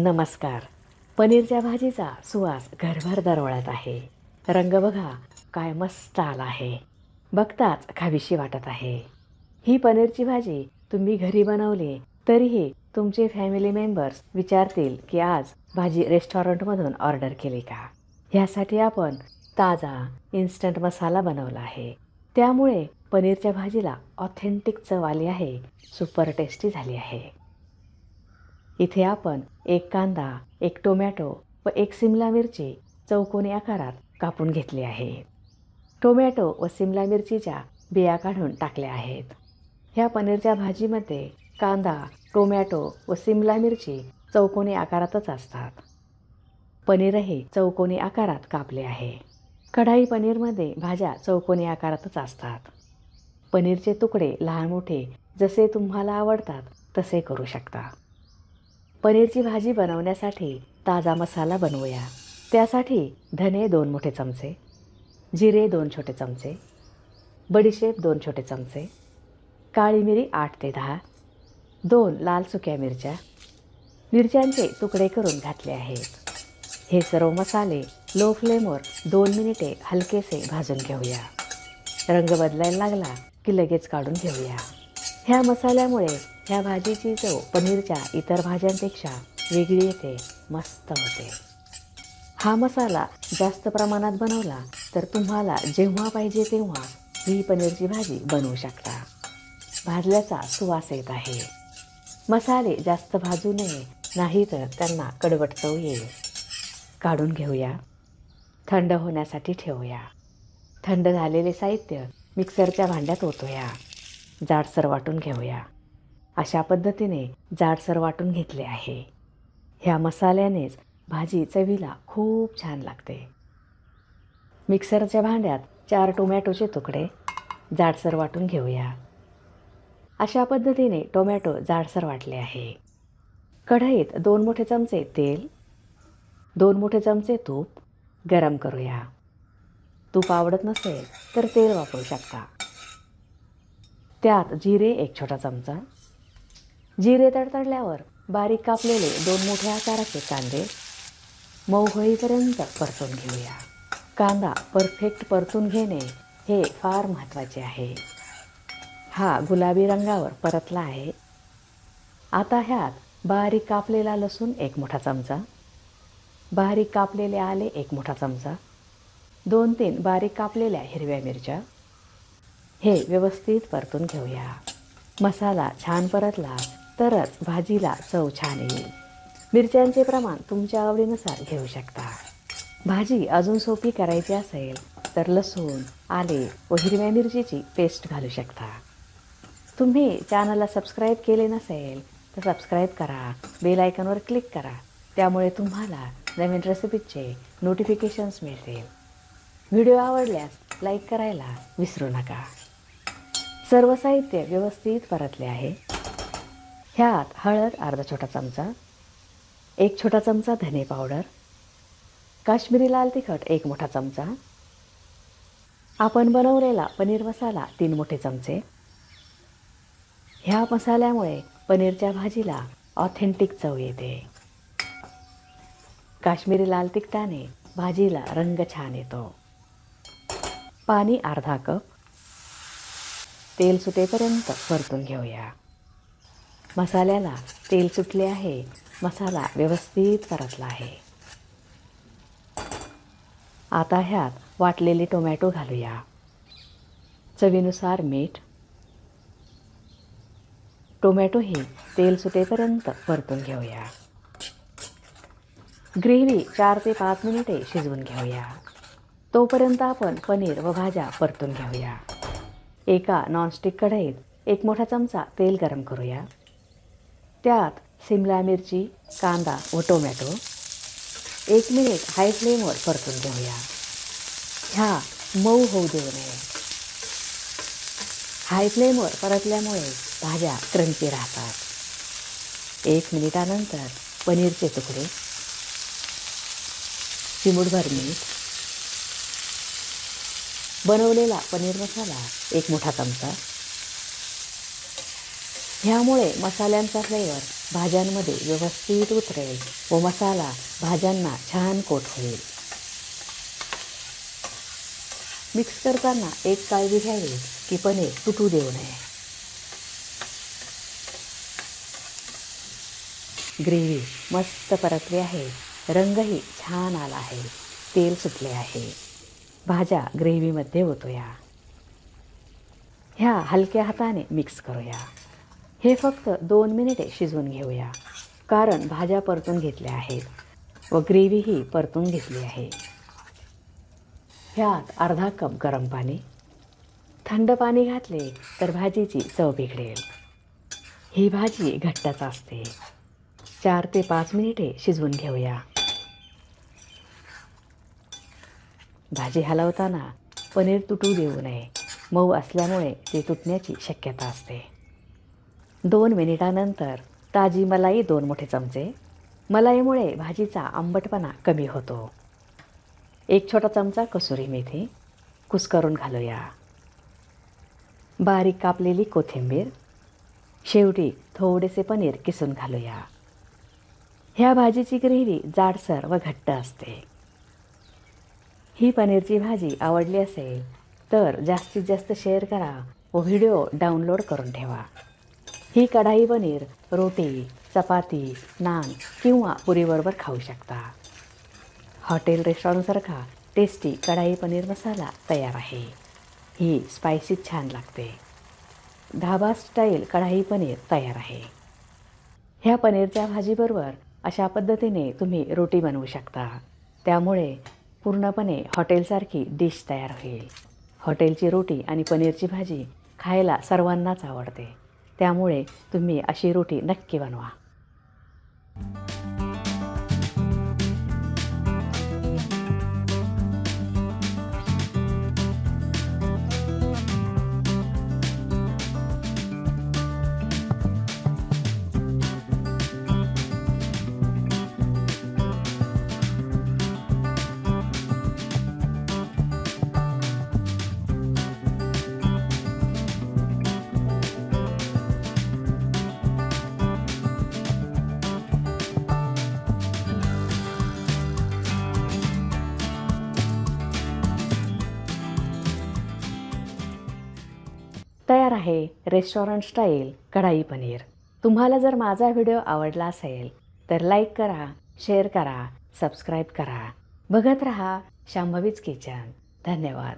नमस्कार. पनीरच्या भाजीचा सुवास घरभर दरवळत आहे. रंग बघा काय मस्त आला आहे. बघताच खावीशी वाटत आहे. ही पनीरची भाजी तुम्ही घरी बनवली तरीही तुमचे फॅमिली मेंबर्स विचारतील की आज भाजी रेस्टॉरंटमधून ऑर्डर केली का? ह्यासाठी आपण ताजा इन्स्टंट मसाला बनवला आहे. त्यामुळे पनीरच्या भाजीला ऑथेंटिक चव आली आहे सुपर टेस्टी झाली आहे. इथे आपण एक कांदा एक टोमॅटो व एक सिमला मिरची चौकोनी आकारात कापून घेतली आहे. टोमॅटो व सिमला मिरचीच्या बिया काढून टाकल्या आहेत. ह्या पनीरच्या भाजीमध्ये कांदा टोमॅटो व सिमला मिरची चौकोनी आकारातच असतात. पनीरही चौकोनी आकारात कापले आहे. कढाई पनीरमध्ये भाज्या चौकोनी आकारातच असतात. पनीरचे तुकडे लहान मोठे जसे तुम्हाला आवडतात तसे करू शकता. पनीरची भाजी बनवण्यासाठी ताजा मसाला बनवूया. त्यासाठी धने दोन मोठे चमचे जिरे दोन छोटे चमचे बडीशेप दोन छोटे चमचे काळी मिरी आठ ते दहा दोन लाल सुक्या मिरच्या. मिरच्यांचे तुकडे करून घातले आहेत. हे सर्व मसाले लो फ्लेमवर दोन मिनिटे हलकेसे भाजून घेऊया. रंग बदलायला लागला की लगेच काढून घेऊया. ह्या मसाल्यामुळे ह्या भाजीची चव पनीरच्या इतर भाज्यांपेक्षा वेगळी येते मस्त होते. हा मसाला जास्त प्रमाणात बनवला तर तुम्हाला जेव्हा पाहिजे तेव्हा ही पनीरची भाजी बनवू शकता. भाजल्याचा सुवास येत आहे. मसाले जास्त भाजू नये नाही तर त्यांना कडवट चव येईल. काढून घेऊया. थंड होण्यासाठी ठेवूया. थंड झालेले साहित्य मिक्सरच्या भांड्यात ओतूया. जाडसर वाटून घेऊया. अशा पद्धतीने जाडसर वाटून घेतले आहे. ह्या मसाल्यानेच भाजी चवीला खूप छान लागते. मिक्सरच्या भांड्यात चार टोमॅटोचे तुकडे जाडसर वाटून घेऊया. अशा पद्धतीने टोमॅटो जाडसर वाटले आहे. कढईत दोन मोठे चमचे तेल दोन मोठे चमचे तूप गरम करूया. तूप आवडत नसेल तर तेल वापरू शकता. त्यात जिरे एक छोटा चमचा जिरे तडतडल्यावर बारीक कापलेले दोन मोठ्या आकाराचे कांदे. मऊ होईपर्यंत परतून घेऊया. कांदा परफेक्ट परतून घेणे हे फार महत्त्वाचे आहे. हा गुलाबी रंगावर परतला आहे. आता ह्यात बारीक कापलेला लसूण एक मोठा चमचा. बारीक कापलेले आले एक मोठा चमचा. दोन तीन बारीक कापलेल्या हिरव्या मिरच्या. हे व्यवस्थित परतून घेऊया. मसाला छान परतला. तरच भाजीला चव छान येईल. मिरच्यांचे प्रमाण तुमच्या आवडीनुसार घेऊ शकता. भाजी अजून सोपी करायची असेल तर लसूण आले व हिरव्या मिरचीची पेस्ट घालू शकता. तुम्ही चॅनलला सबस्क्राईब केले नसेल तर सबस्क्राईब करा बेल आयकॉनवर क्लिक करा त्यामुळे तुम्हाला नवीन रेसिपीचे नोटिफिकेशन्स मिळतील. व्हिडिओ आवडल्यास लाईक करायला विसरू नका. सर्व साहित्य व्यवस्थित परतले आहे. ह्यात हळद अर्धा छोटा चमचा एक छोटा चमचा धने पावडर काश्मीरी लाल तिखट एक मोठा चमचा आपण बनवलेला पनीर मसाला तीन मोठे चमचे. ह्या मसाल्यामुळे पनीरच्या भाजीला ऑथेंटिक चव येते. काश्मीरी लाल तिखटाने भाजीला रंग छान येतो. पाणी अर्धा कप. तेल सुटेपर्यंत परतून घेऊया. मसाल्याला तेल सुटले आहे. मसाला व्यवस्थित परतला आहे. आता ह्यात वाटलेले टोमॅटो घालूया. चवीनुसार मीठ. टोमॅटोही तेल सुटेपर्यंत परतून घेऊया. ग्रेव्ही चार ते पाच मिनिटे शिजवून घेऊया. तोपर्यंत आपण पनीर व भाज्या परतून घेऊया. एका नॉनस्टिक कढईत एक मोठा चमचा तेल गरम करूया. त्यात सिमला मिरची कांदा व टोमॅटो. एक मिनिट हाय फ्लेमवर परतून घेऊया. ह्या मऊ होऊ देऊ नये. हाय फ्लेमवर परतल्यामुळे भाज्या क्रंची राहतात. एक मिनिटानंतर पनीरचे तुकडे. चिमूटभर मीठ. बनवलेला पनीर मसाला एक मोठा चमचा. ह्यामुळे मसाल्यांचा फ्लेवर भाज्यांमध्ये व्यवस्थित उतरेल व मसाला भाज्यांना छान कोट होईल. मिक्स करताना एक काळजी घ्यावी की पनीर तुटू देऊ नये. ग्रेव्ही मस्त परतली आहे. रंगही छान आला आहे. तेल सुटले आहे. भाज्या ग्रेव्हीमध्ये ओतूया. ह्या हलक्या हाताने मिक्स करूया. हे फक्त दोन मिनिटे शिजवून घेऊया. कारण भाज्या परतून घेतल्या आहेत व ग्रेव्हीही परतून घेतली आहे. ह्यात अर्धा कप गरम पाणी थंड पाणी घातले तर भाजीची चव बिघडेल. ही भाजी घट्टच असते. चार ते पाच मिनिटे शिजवून घेऊया. भाजी हलवताना पनीर तुटू देऊ नये. मऊ असल्यामुळे ते तुटण्याची शक्यता असते. दोन मिनिटानंतर ताजी मलाई दोन मोठे चमचे मलाईमुळे भाजीचा आंबटपणा कमी होतो. एक छोटा चमचा कसुरी मेथी कुस्करून घालूया. बारीक कापलेली कोथिंबीर शेवटी थोडेसे पनीर किसून घालूया. ह्या भाजीची ग्रेव्ही जाडसर व घट्ट असते. ही पनीरची भाजी आवडली असेल तर जास्तीत जास्त शेअर करा व व्हिडिओ डाउनलोड करून ठेवा. ही कढाई पनीर रोटी चपाती नान किंवा पुरीबरोबर खाऊ शकता. हॉटेल रेस्टॉरंटसारखा टेस्टी कढाई पनीर मसाला तयार आहे. ही स्पायसी छान लागते. ढाबा स्टाईल कढाई पनीर तयार आहे. ह्या पनीरच्या भाजीबरोबर अशा पद्धतीने तुम्ही रोटी बनवू शकता. त्यामुळे पूर्णपणे हॉटेलसारखी डिश तयार होईल. हॉटेलची रोटी आणि पनीरची भाजी खायला सर्वांनाच आवडते. त्यामुळे तुम्ही अशी रोटी नक्की बनवा. तयार आहे रेस्टॉरंट स्टाईल कढाई पनीर. तुम्हाला जर माझा व्हिडिओ आवडला असेल तर लाईक करा शेअर करा सबस्क्राईब करा. बघत रहा शांभवीज किचन. धन्यवाद.